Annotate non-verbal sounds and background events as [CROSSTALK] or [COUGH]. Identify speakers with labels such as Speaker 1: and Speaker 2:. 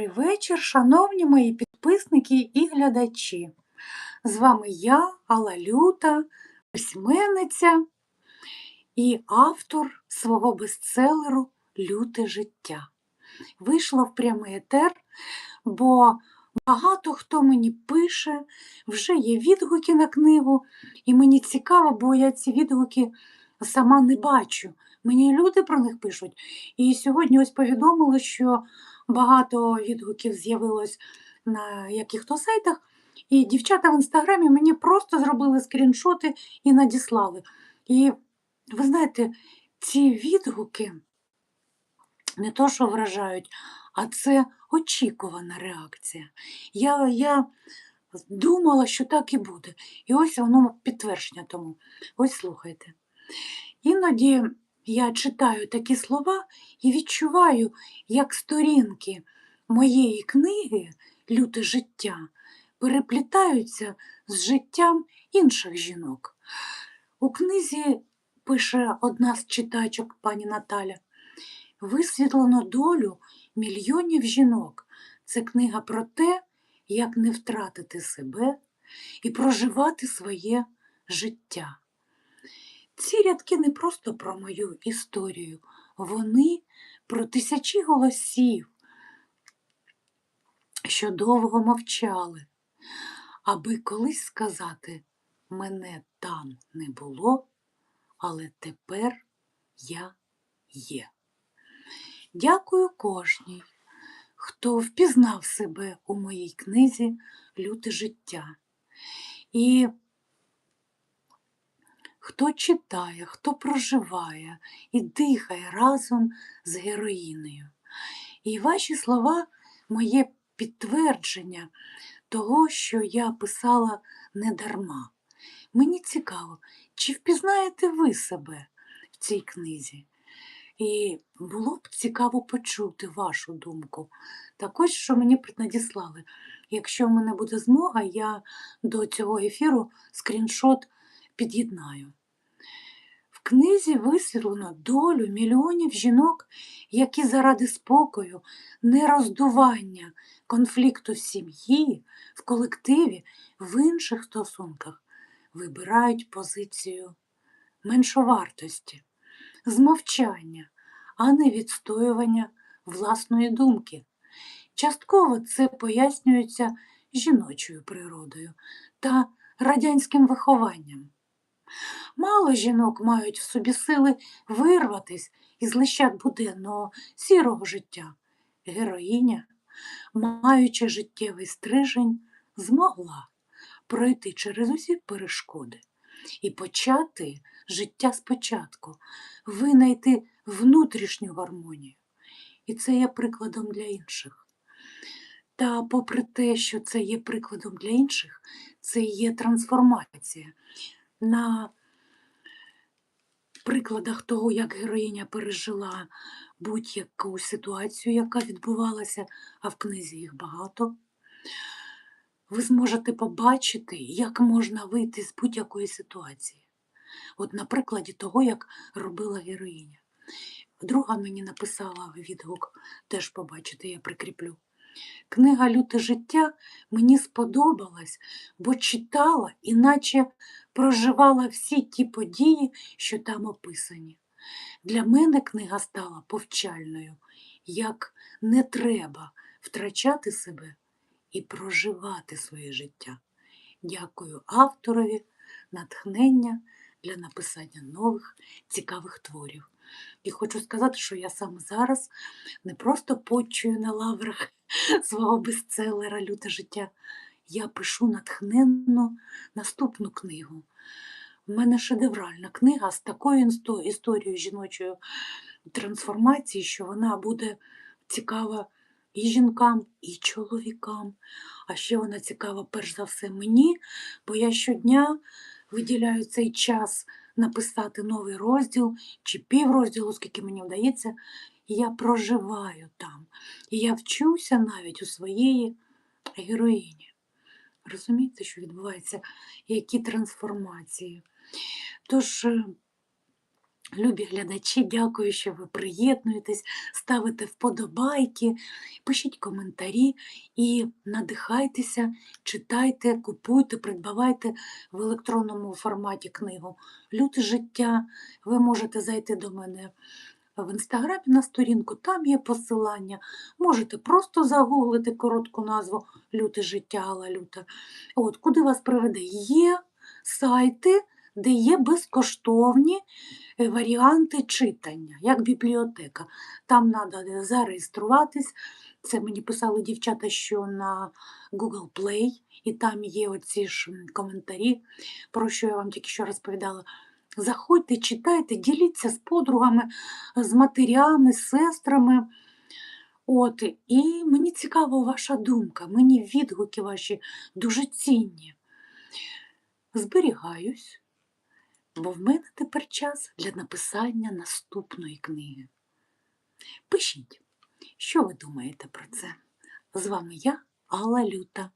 Speaker 1: Добрий вечір, шановні мої підписники і глядачі. З вами я, Алла Люта, письменниця і автор свого бестселеру Люте життя. Вийшла в прямий етер, бо багато хто мені пише, вже є відгуки на книгу, і мені цікаво, бо я ці відгуки сама не бачу. Мені люди про них пишуть. І сьогодні ось повідомили, що багато відгуків з'явилось на яких-то сайтах, і дівчата в інстаграмі мені просто зробили скріншоти і надіслали. І ви знаєте, ці відгуки не то, що вражають, а це очікувана реакція. Я, я думала, що так і буде. І ось воно підтвердження тому. Ось слухайте. Іноді я читаю такі слова і відчуваю, як сторінки моєї книги Люте життя переплітаються з життям інших жінок. У книзі пише одна з читачок пані Наталя. Висвітлено долю мільйонів жінок. Це книга про те, як не втратити себе і проживати своє життя. Ці рядки не просто про мою історію, вони про тисячі голосів, що довго мовчали, аби колись сказати, мене там не було, але тепер я є. Дякую кожній, хто впізнав себе у моїй книзі Люте життя. І хто читає, хто проживає і дихає разом з героїнею. І ваші слова моє підтвердження того, що я писала недарма. Мені цікаво, чи впізнаєте ви себе в цій книзі? І було б цікаво почути вашу думку. Також, що мені надіслали. Якщо в мене буде змога, я до цього ефіру скріншот під'єднаю. Книзі висвітлено долю мільйонів жінок, які заради спокою, нероздування, конфлікту в сім'ї, в колективі, в інших стосунках вибирають позицію меншовартості, змовчання, а не відстоювання власної думки. Частково це пояснюється жіночою природою та радянським вихованням. Мало жінок мають в собі сили вирватись із лищат буденного сірого життя. Героїня, маючи життєвий стрижень, змогла пройти через усі перешкоди і почати життя спочатку, винайти внутрішню гармонію. І це є прикладом для інших. Та, попри те, що це є прикладом для інших, це є трансформація. На прикладах того, як героїня пережила будь-яку ситуацію, яка відбувалася, а в книзі їх багато, ви зможете побачити, як можна вийти з будь-якої ситуації. От на прикладі того, як робила героїня. Друга мені написала відгук, теж побачите, я прикріплю. Книга Люте життя мені сподобалась, бо читала, іначе проживала всі ті події, що там описані. Для мене книга стала повчальною, як не треба втрачати себе і проживати своє життя. Дякую авторові, натхнення для написання нових цікавих творів. І хочу сказати, що я саме зараз не просто почую на лаврах [LAUGHS] свого бестселера Люте життя. Я пишу натхненно наступну книгу. У мене шедевральна книга з такою історією жіночої трансформації, що вона буде цікава і жінкам, і чоловікам. А ще вона цікава, перш за все, мені, бо я щодня виділяю цей час написати новий розділ чи піврозділу, скільки мені вдається, я проживаю там. І я вчуся навіть у своєї героїні. Розумієте, що відбувається, які трансформації. Тож, е, Любі глядачі, дякую, що ви приєднуєтесь, ставите вподобайки, пишіть коментарі і надихайтеся, читайте, купуйте, придбавайте в електронному форматі книгу Люте життя. Ви можете зайти до мене в інстаграмі на сторінку, там є посилання. Можете просто загуглити коротку назву Люте життя Алла. От, куди вас приведе? Є сайти, де є безкоштовні е, варіанти читання, як бібліотека. Там треба зареєструватись. Це мені писали дівчата, що на Google Play, і там є оці ж коментарі, про що я вам тільки що розповідала. Заходьте, читайте, діліться з подругами, з матерями, з сестрами. От, і мені цікава ваша думка, мені відгуки ваші дуже цінні. Зберігаюсь, бо в мене тепер час для написання наступної книги. Пишіть, що ви думаєте про це? З вами я, Алла Люта.